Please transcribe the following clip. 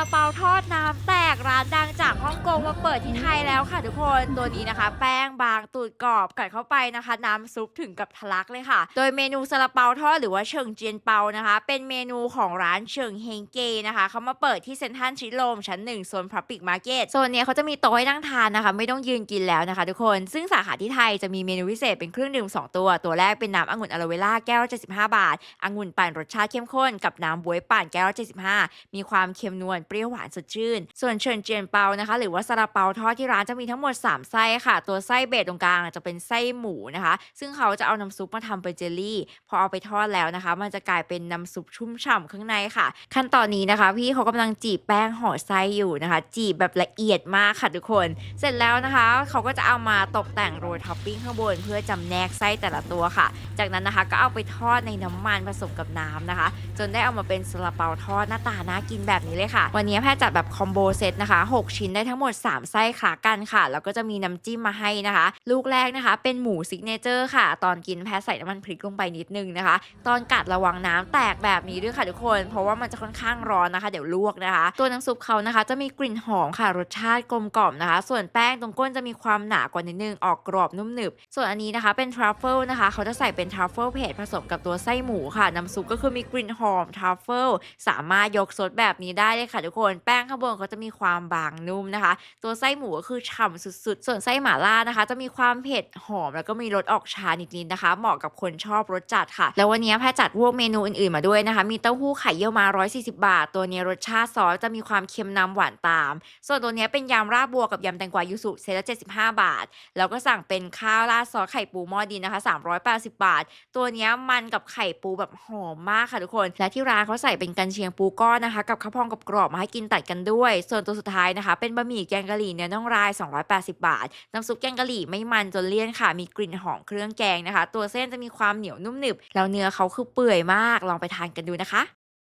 ลาเปาทอดน้ำแตกร้านดังจากฮ่องกง มาเปิดที่ไทยแล้วค่ะทุกคนตัวนี้นะคะ แป้งบางตูดกรอบกัดเข้าไปนะคะ น้ำซุปถึงกับทะลักเลยค่ะ โดยเมนูซาลาเปาทอดหรือว่าเฉิงเจียนเปานะคะ เป็นเมนูของร้านเฉิงเฮงเกนะคะเขามาเปิดที่เซ็นทรัลชิดลมชั้นหนึ่งโซนพ u ปิกมาร์เก็ตโซนเนี้ยเขาจะมีโต๊ะให้นั่งทานนะคะ ไม่ต้องยืนกินแล้วนะคะ ทุกคนซึ่งสาขาที่ไทยจะมีเมนูพิเศษเป็นเครื่องดื่มสองตัว ตัวแรกเป็นน้ำองุ่นอะโลเวล่าแก้ว75 บาทองุ่นปั่นรสชาติเข้มข้นกับน้ำบวยปั่นแก้ว75 มีความเค็มนวลเปรี้ยวหวานสดชื่น ส่วนเฉินเจียนเปานะคะ หรือว่าซาลาเปาทอดที่ร้านจะมีทั้งหมด 3 ไส้ค่ะ ตัวไส้เบสตรงกลางจะเป็นไส้หมูนะคะ ซึ่งเขาจะเอาน้ำซุปมาทำเป็นเจลลี่ พอเอาไปทอดแล้วนะคะ มันจะกลายเป็นน้ำซุปชุ่มฉ่ำข้างในค่ะ ขั้นตอนนี้นะคะ พี่เขากำลังจีบแป้งห่อไส้อยู่นะคะ จีบแบบละเอียดมากค่ะทุกคน เสร็จแล้วนะคะ เขาก็จะเอามาตกแต่งโรยท็อปปิ้งข้างบน เพื่อจำแนกไส้แต่ละตัวค่ะ จากนั้นนะคะก็เอาไปทอดในน้ำมันผสมกับน้ำนะคะ จนได้เอามาเป็นซาลาเปาทอดหน้าตาน่ากินแบบนี้เลยค่ะ วันนี้แพทย์จัดแบบคอมโบเซตนะคะ 6 ชิ้นได้ทั้งหมด3ไส้คละกันค่ะ แล้วก็จะมีน้ำจิ้มมาให้นะคะ ลูกแรกนะคะ เป็นหมูซิกเนเจอร์ค่ะ ตอนกินแพทย์ใส่น้ำมันพริกลงไปนิดนึงนะคะ ตอนกัดระวังน้ำแตกแบบนี้ด้วยค่ะทุกคน เพราะว่ามันจะค่อนข้างร้อนนะคะ เดี๋ยวลวกนะคะ ตัวน้ำซุปเขานะคะ จะมีกลิ่นหอมค่ะ รสชาติกลมกล่อมนะคะ ส่วนแป้งตรงก้นจะมีความหนากว่านิดนึง ออกกรอบนุ่มหนึบ ส่วนอันนี้นะคะเป็นทรัฟเฟิลนะคะ เขาจะใส่เป็นทรัฟเฟิลเพจผสมกับตัวไส้หมูค่ะ น้ำซุปก็คือมีกลิ่นหอมทรัฟเฟิลสามารถยกซดแบบนี้ได้เลยค่ะทุกคน แป้งข้างบนเขาจะมีความบางนุ่มนะคะตัวไส้หมูก็คือฉ่ำสุดๆ ส่วนไส้หม่าล่านะคะ จะมีความเผ็ดหอมแล้วก็มีรสออกชานิดๆนะคะ เหมาะกับคนชอบรสจัดค่ะ แล้ววันนี้แพทจัดพวกเมนูอื่นๆมาด้วยนะคะ มีเต้าหู้ไข่เยี่ยวมา 140 บาท ตัวนี้รสชาติซอสจะมีความเค็มนำหวานตาม ส่วนตัวนี้เป็นยำราบบัวกับยำแตงกวายูสุเซตละ75 บาท แล้วก็สั่งเป็นข้าวราดซอสไข่ปูหม้อดินนะคะ 380 บาท ตัวนี้มันกับไข่ปูแบบหอมมากค่ะทุกคน และที่ร้านเขาใส่เป็นกันเชียงปูก้อนนะคะ กับข้าวพองกับกรอบมาให้กินตัดกันด้วย ส่วนตัวสุดท้ายนะคะ เป็นบะหมี่แกงกะหรี่เนื้อน่องลาย 280 บาท น้ำซุปแกงกะหรี่ไม่มันจนเลี่ยนค่ะ มีกลิ่นหอมเครื่องแกงนะคะ ตัวเส้นจะมีความเหนียวนุ่มหนึบ แล้วเนื้อเขาคือเปื่อยมาก ลองไปทานกันดูนะคะ